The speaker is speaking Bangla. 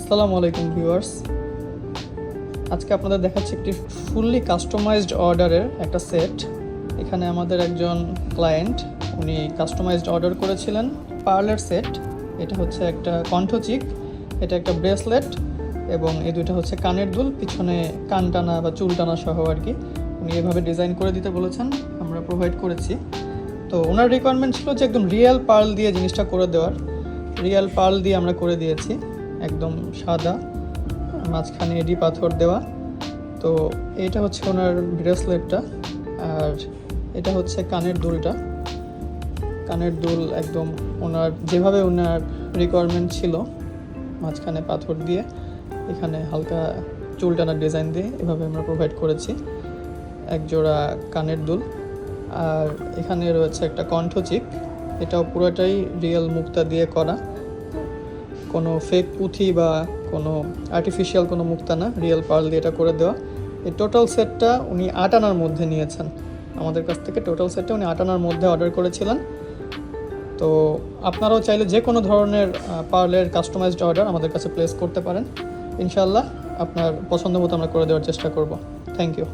আসসালামু আলাইকুম ভিউয়ার্স। আজকে আপনাদের দেখাচ্ছি একটি ফুললি কাস্টমাইজড অর্ডারের একটা সেট এখানে আমাদের একজন ক্লায়েন্ট উনি কাস্টমাইজড অর্ডার করেছিলেন পার্লার সেট এটা হচ্ছে একটা কণ্ঠচিক এটা একটা ব্রেসলেট এবং এই দুইটা হচ্ছে কানের দুল, পিছনে কান টানা বা চুল টানা সহ আর কি। উনি এভাবে ডিজাইন করে দিতে বলেছেন, আমরা প্রোভাইড করেছি। তো ওনার রিকোয়ারমেন্ট ছিল যে একদম রিয়েল পার্ল দিয়ে জিনিসটা করে দেওয়ার। রিয়েল পার্ল দিয়ে আমরা করে দিয়েছি। একদম সাদা, মাঝখানে এডি পাথর দেওয়া। তো এটা হচ্ছে ওনার ব্রেসলেটটা, আর এটা হচ্ছে কানের দুলটা। কানের দুল একদম ওনার, যেভাবে ওনার রিকোয়ারমেন্ট ছিল, মাঝখানে পাথর দিয়ে, এখানে হালকা চুল টানার ডিজাইন দিয়ে এভাবে আমরা প্রোভাইড করেছি। এক জোড়া কানের দুল। আর এখানে রয়েছে একটা কণ্ঠচিক এটাও পুরোটাই রিয়েল মুক্তা দিয়ে করা। কোনো ফেক পুঁথি বা কোনো আর্টিফিশিয়াল কোনো মুক্তা না রিয়েল পার্ল দিয়ে এটা করে দেওয়া। এই টোটাল সেটটা উনি আট আনার মধ্যে নিয়েছেন। আমাদের কাছ থেকে টোটাল সেটটা উনি আট আনার মধ্যে অর্ডার করেছিলেন। তো আপনারাও চাইলে যে কোনো ধরনের পার্লের কাস্টমাইজড অর্ডার আমাদের কাছে প্লেস করতে পারেন। ইনশাল্লাহ আপনার পছন্দ মতো আমরা করে দেওয়ার চেষ্টা করব। Thank you